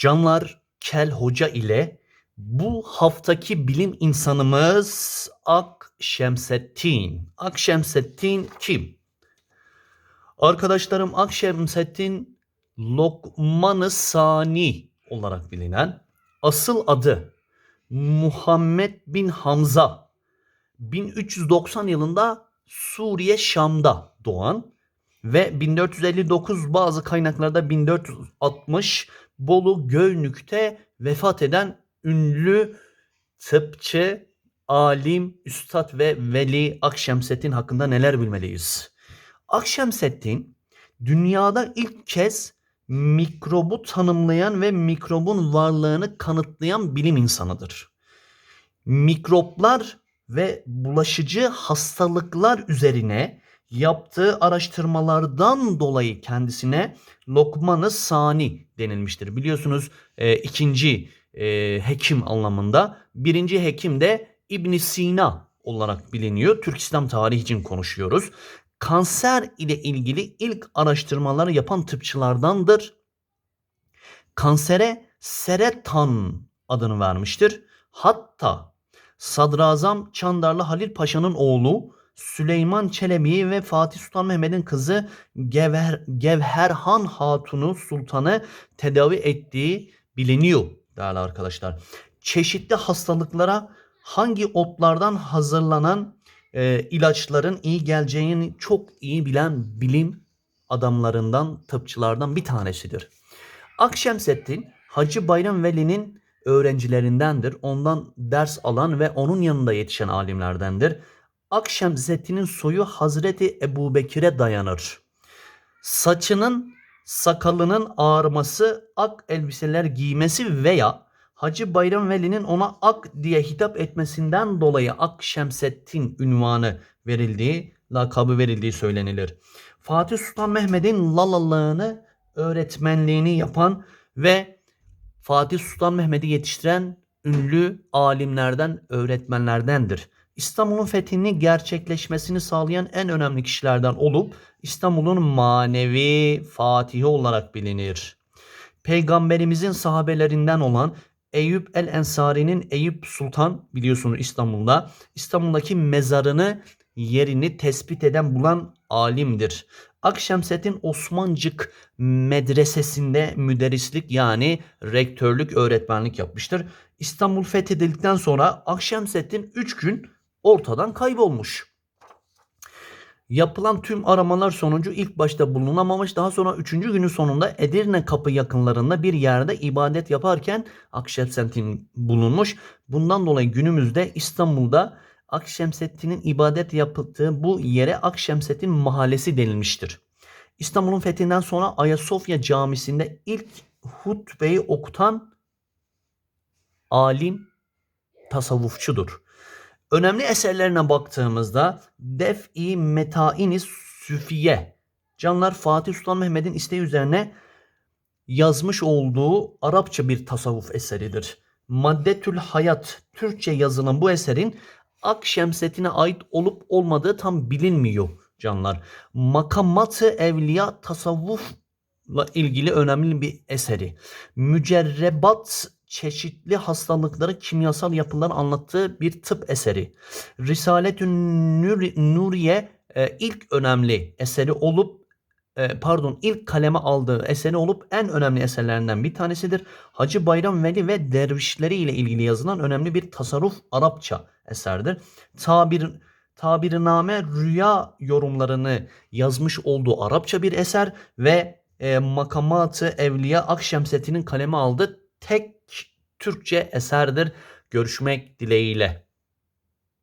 Canlar Kel Hoca ile bu haftaki bilim insanımız Ak Şemsettin. Ak Şemsettin kim? Arkadaşlarım Ak Şemsettin Lokman-ı Sani olarak bilinen asıl adı Muhammed bin Hamza 1390 yılında Suriye Şam'da doğan ve 1459 bazı kaynaklarda 1460 Bolu Göynük'te vefat eden ünlü tıpçı, alim, üstad ve veli Akşemseddin hakkında neler bilmeliyiz? Akşemseddin dünyada ilk kez mikrobu tanımlayan ve mikrobun varlığını kanıtlayan bilim insanıdır. Mikroplar ve bulaşıcı hastalıklar üzerine yaptığı araştırmalardan dolayı kendisine Lokman-ı Sani denilmiştir. Biliyorsunuz e, ikinci e, hekim anlamında. Birinci hekim de İbn Sina olarak biliniyor. Türk İslam tarihi için konuşuyoruz. Kanser ile ilgili ilk araştırmaları yapan tıpçılardandır. Kansere seretan adını vermiştir. Hatta Sadrazam Çandarlı Halil Paşa'nın oğlu Süleyman Çelebi ve Fatih Sultan Mehmet'in kızı Gevher, Gevherhan Hatun'u sultanı tedavi ettiği biliniyor değerli arkadaşlar. Çeşitli hastalıklara hangi otlardan hazırlanan e, ilaçların iyi geleceğini çok iyi bilen bilim adamlarından, tıpçılardan bir tanesidir. Akşemseddin Hacı Bayram Veli'nin öğrencilerindendir. Ondan ders alan ve onun yanında yetişen alimlerdendir. Akşemseddin'in soyu Hazreti Ebu Bekir'e dayanır. Saçının, sakalının ağarması, ak elbiseler giymesi veya Hacı Bayram Veli'nin ona Ak diye hitap etmesinden dolayı Ak Şemseddin ünvanı verildiği, lakabı verildiği söylenilir. Fatih Sultan Mehmet'in lalalığını, öğretmenliğini yapan ve Fatih Sultan Mehmet'i yetiştiren ünlü alimlerden, öğretmenlerdendir. İstanbul'un fethini gerçekleşmesini sağlayan en önemli kişilerden olup İstanbul'un manevi fatihi olarak bilinir. Peygamberimizin sahabelerinden olan Eyüp el Ensari'nin Eyüp Sultan biliyorsunuz İstanbul'da İstanbul'daki mezarını yerini tespit eden bulan alimdir. Akşemseddin Osmancık medresesinde müderrislik yani rektörlük öğretmenlik yapmıştır. İstanbul fethedildikten sonra Akşemseddin 3 gün ortadan kaybolmuş. Yapılan tüm aramalar sonucu ilk başta bulunamamış. Daha sonra 3. günün sonunda Edirne kapı yakınlarında bir yerde ibadet yaparken Akşemseddin bulunmuş. Bundan dolayı günümüzde İstanbul'da Akşemseddin'in ibadet yaptığı bu yere Akşemseddin Mahallesi denilmiştir. İstanbul'un fethinden sonra Ayasofya Camisi'nde ilk hutbeyi okutan alim tasavvufçudur. Önemli eserlerine baktığımızda Def-i Metaini Süfiye Canlar Fatih Sultan Mehmet'in isteği üzerine yazmış olduğu Arapça bir tasavvuf eseridir. Maddetül Hayat Türkçe yazılan bu eserin Akşemseddin'e ait olup olmadığı tam bilinmiyor canlar. Makamat-ı Evliya tasavvufla ilgili önemli bir eseri. Mücerrebat çeşitli hastalıkları, kimyasal yapıları anlattığı bir tıp eseri. Risaletün Nur Nuriye e, ilk önemli eseri olup e, pardon ilk kaleme aldığı eseri olup en önemli eserlerinden bir tanesidir. Hacı Bayram Veli ve dervişleri ile ilgili yazılan önemli bir tasarruf Arapça eserdir. Tabir Tabiriname rüya yorumlarını yazmış olduğu Arapça bir eser ve e, Makamat-ı Evliya Akşemseddin'in kaleme aldığı tek Türkçe eserdir. Görüşmek dileğiyle.